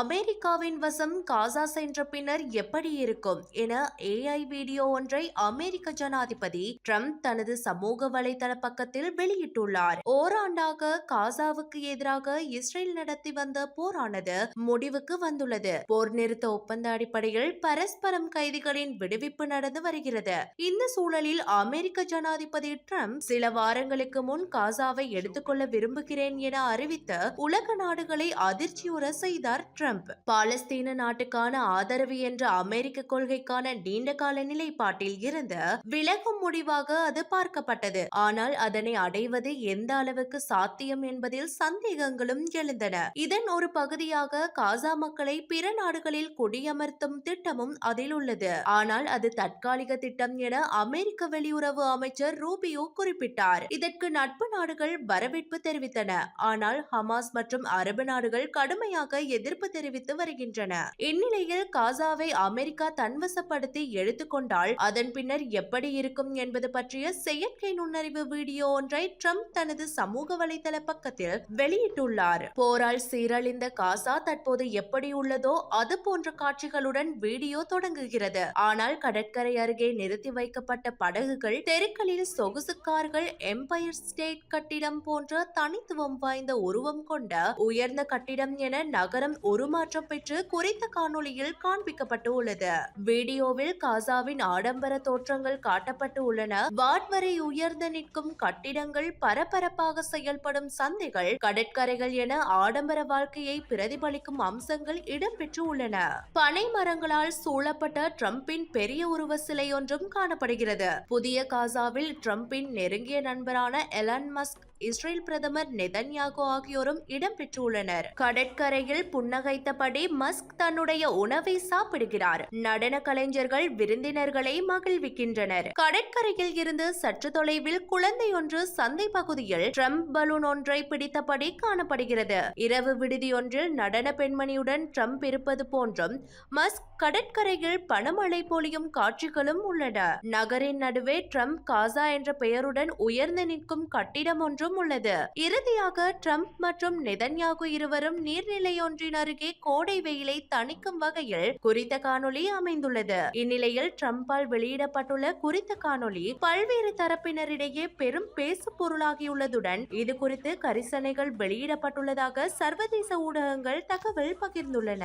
அமெரிக்காவின் வசம் காசா சென்ற பின்னர் எப்படி இருக்கும் என ஏஐ வீடியோ ஒன்றை அமெரிக்க ஜனாதிபதி ட்ரம்ப் தனது சமூக வலைதள பக்கத்தில் வெளியிட்டுள்ளார். ஓராண்டாக காசாவுக்கு எதிராக இஸ்ரேல் நடத்தி வந்த போரானது முடிவுக்கு வந்துள்ளது. போர் நிறுத்த ஒப்பந்த அடிப்படையில் பரஸ்பரம் கைதிகளின் விடுவிப்பு நடந்து வருகிறது. இந்த சூழலில் அமெரிக்க ஜனாதிபதி ட்ரம்ப் சில வாரங்களுக்கு முன் காசாவை எடுத்துக்கொள்ள விரும்புகிறேன் என அறிவித்து உலக நாடுகளை அதிர்ச்சியுற செய்தார் ட்ரம்ப். பாலஸ்தீன நாட்டுக்கான ஆதரவு என்ற அமெரிக்க கொள்கைக்கான நீண்டகால நிலைப்பாட்டில் இருந்து விலகும் முடிவாக அது பார்க்கப்பட்டது. ஆனால் அதனை அடைவது எந்த அளவுக்கு சாத்தியம் என்பதில் சந்தேகங்களும் எழுந்தன. இதன் ஒரு பகுதியாக காசா மக்களை பிற நாடுகளில் குடியமர்த்தும் திட்டமும் அதில் உள்ளது. ஆனால் அது தற்காலிக திட்டம் என அமெரிக்க வெளியுறவு அமைச்சர் ரூபியோ குறிப்பிட்டார். இதற்கு நட்பு நாடுகள் வரவேற்பு தெரிவித்தன. ஆனால் ஹமாஸ் மற்றும் அரபு நாடுகள் கடுமையாக எதிர்ப்பு தெரிவித்து வருகின்றன. இந்நிலையில் காசாவை அமெரிக்கா தன்வசப்படுத்தி எடுத்துக்கொண்டால் அதன் பின்னர் எப்படி இருக்கும் என்பது பற்றிய செயற்கை நுண்ணறிவு வீடியோ ஒன்றை ட்ரம்ப் தனது சமூக வலைதள பக்கத்தில் வெளியிட்டுள்ளார். போரால் சீரழிந்த காசா தற்போது எப்படி உள்ளதோ அது போன்ற காட்சிகளுடன் வீடியோ தொடங்குகிறது. ஆனால் கடற்கரை அருகே நிறுத்தி வைக்கப்பட்ட படகுகள் தெருக்களில் சொகுசு கார்கள் எம்பையர் ஸ்டேட் கட்டிடம் போன்ற தனித்துவம் வாய்ந்த உருவம் கொண்ட உயர்ந்த கட்டிடம் என நகரம் உருமாற்றம் பெற்று குறித்த காணொளியில் காண்பிக்கப்பட்டு உள்ளது வீடியோவில் காசாவின் ஆடம்பர தோற்றங்கள் காட்டப்பட்டு உள்ளன. வாட் வரை உயர்ந்து நிற்கும் கட்டிடங்கள் பரபரப்பாக செயல்படும் சந்தைகள் கடற்கரைகள் என ஆடம்பர வாழ்க்கையை பிரதிபலிக்கும் அம்சங்கள் இடம்பெற்று உள்ளன. பனை மரங்களால் சூழப்பட்ட ட்ரம்பின் பெரிய உருவ சிலை ஒன்றும் காணப்படுகிறது. புதிய காசாவில் ட்ரம்பின் நெருங்கிய நண்பரான எலான் மஸ்க் இஸ்ரேல் பிரதமர் நெதன்யாகு ஆகியோரும் இடம்பெற்றுள்ளனர் கடற்கரையில் புன்னகைத்தபடி மஸ்க் தன்னுடைய உணவை சாப்பிடுகிறார். நடன கலைஞர்கள் விருந்தினர்களை மகிழ்விக்கின்றனர். கடற்கரையில் இருந்து சற்று தொலைவில் குழந்தை ஒன்று சந்தை பகுதியில் ட்ரம்ப் பலூன் ஒன்றை பிடித்தபடி காணப்படுகிறது. இரவு விடுதி ஒன்றில் நடன பெண்மணியுடன் ட்ரம்ப் இருப்பது போன்றும் மஸ்க் கடற்கரையில் பணமழை பொழியும் காட்சிகளும் உள்ளன. நகரின் நடுவே ட்ரம்ப் காசா என்ற பெயருடன் உயர்ந்து நிற்கும் கட்டிடம் ஒன்றும் உள்ளது. இறுதியாக ட்ரம்ப் மற்றும் நெதன்யாகு இருவரும் நீர்நிலையொன்றின் அருகே கோடை வெயிலை தணிக்கும் வகையில் குறித்த காணொளி அமைந்துள்ளது. இந்நிலையில் ட்ரம்பால் வெளியிடப்பட்டுள்ள குறித்த காணொளி பல்வேறு தரப்பினரிடையே பெரும் பேசு பொருளாகியுள்ளதுடன் இது குறித்து கரிசனைகள் வெளியிடப்பட்டுள்ளதாக சர்வதேச ஊடகங்கள் தகவல் பகிர்ந்துள்ளன.